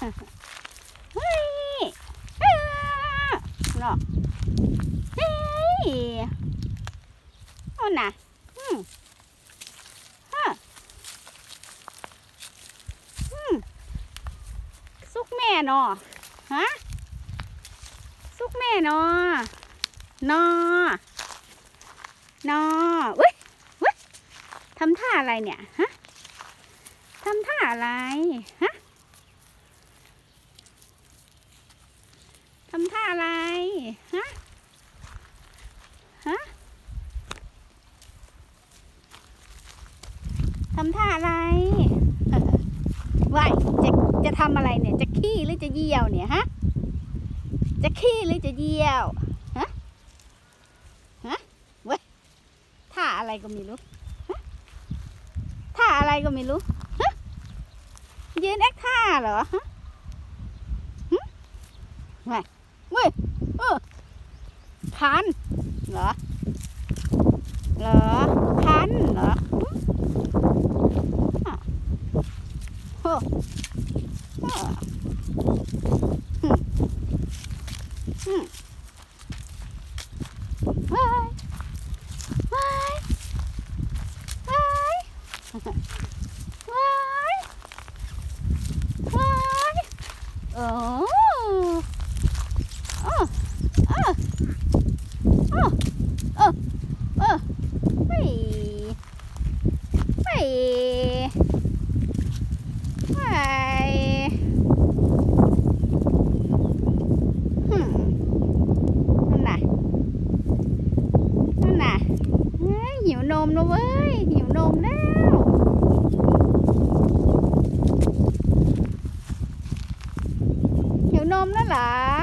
เฮ้ยเนาะเฮ้ยเอาน่ะอืมฮะอืมสุกแม่เนาะฮะสุกแม่เนาะเนาะเนาะเว้ยเว้ยทำท่าอะไรเนี่ยฮะทำท่าอะไรฮะำท่าอะไร ฮะ ฮะ ทำท่าอะไรว่ายจะจะทำอะไรเนี่ย จะขี้หรือจะเยี่ยวเนี่ยฮะ จะขี้หรือจะเยี่ยว ฮะ ฮะเว้ยท่าอะไรก็ไม่รู้ฮะท่าอะไรก็ไม่รู้ฮะยืนแอคท่าเหรอฮะ เว้ยเออคันเหรอเหรอคันเหรอหึอะโอ้ว้ายว้ายว้ายว้ายว้ายโอ้ เออเออเออเออเออไม่ไม่ไม่หึนั่นน่ะนั่นน่ะเฮ้ ยหิวนมนะเว้ย หิวนมแล้วหิวนมแล้วเหรอฮะ